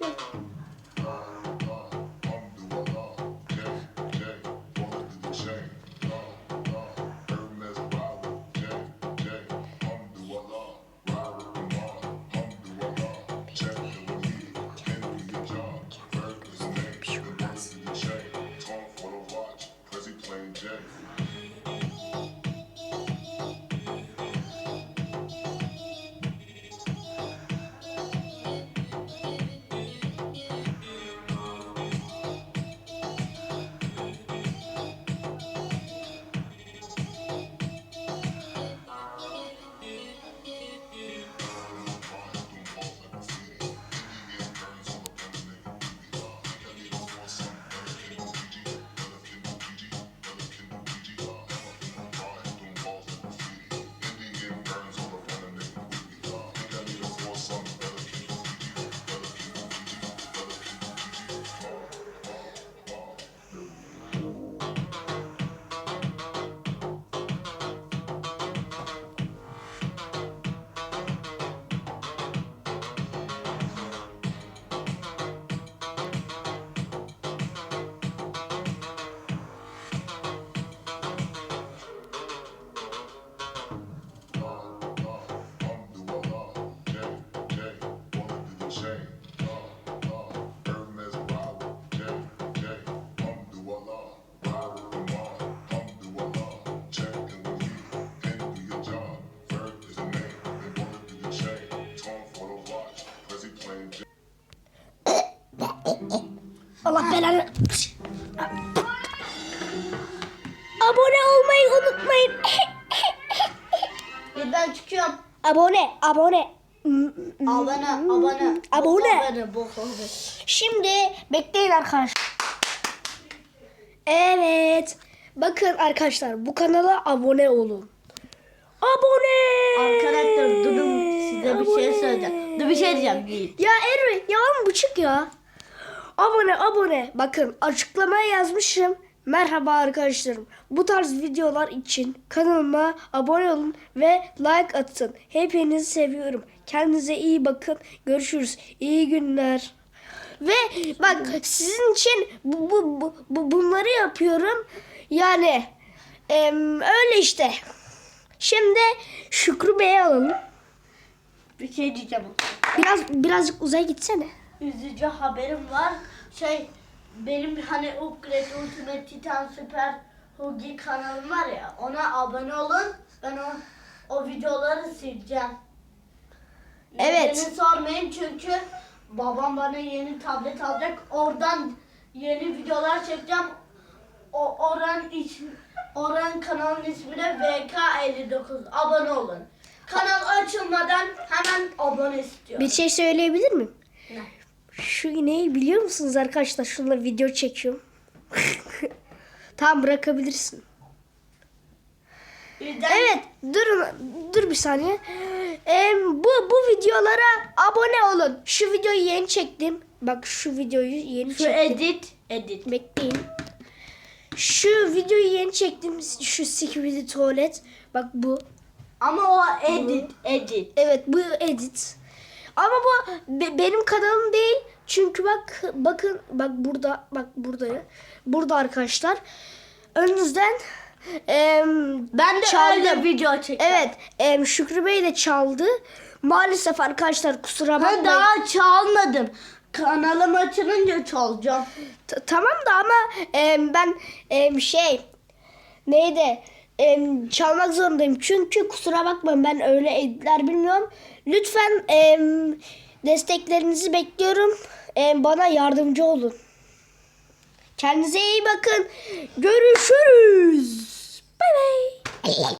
对。Allah belanı. Abone olmayı unutmayın. E ben çıkıyorum. abone, abone. Abone, abone. Abone. Abone, bok abone. Şimdi bekleyin arkadaşlar. Evet. Bakın arkadaşlar bu kanala abone olun. Abone. Arkadaşlar durun size bir şey söyleyeceğim. Dur bir şey diyeceğim. Ya Erwin yalan bu çık ya. Abone abone. Bakın açıklamaya yazmışım. Merhaba arkadaşlarım. Bu tarz videolar için kanalıma abone olun ve like atın. Hepinizi seviyorum. Kendinize iyi bakın. Görüşürüz. İyi günler. Ve bak sizin için bu, bu, bu, bu- bunları yapıyorum. Yani em, öyle işte. Şimdi Şükrü Bey'i alalım. Bir şey diyeceğim. Biraz birazcık uzaya gitsene. Üzücü haberim var. Şey benim hani Upgrade Ultimate Titan Super Hugi kanalım var ya ona abone olun. Ben o, o videoları sileceğim. Evet. Nedeni sormayın çünkü babam bana yeni tablet alacak. Oradan yeni videolar çekeceğim. O oran iç oran kanalın ismi de VK59. Abone olun. Kanal açılmadan hemen abone istiyorum. Bir şey söyleyebilir miyim? Ne? Şu ineği biliyor musunuz arkadaşlar? Şunla video çekiyorum. tamam bırakabilirsin. Birden Evet durun dur bir saniye. Em, bu bu videolara abone olun. Şu videoyu yeni çektim. Bak şu videoyu yeni Şu çektim. edit, edit. Bekleyin. Şu videoyu yeni çektim. Şu Security Tuvalet. Bak bu. Ama o edit, edit. Evet bu edit. Ama bu be- benim kanalım değil. Çünkü bak bakın bak burada bak burada burada arkadaşlar. Önünüzden em, Ben de çaldım. öyle video çekeceğim. Evet em, Şükrü Bey de çaldı. Maalesef arkadaşlar kusura Ben bakmayın. daha çalmadım. Kanalım açılınca çalacağım. T- tamam da ama em, ben em, şey neydi em, çalmak zorundayım. Çünkü kusura bakmayın ben öyle editler bilmiyorum. Lütfen em, desteklerinizi bekliyorum. Em, bana yardımcı olun. Kendinize iyi bakın. Görüşürüz. Bay bay.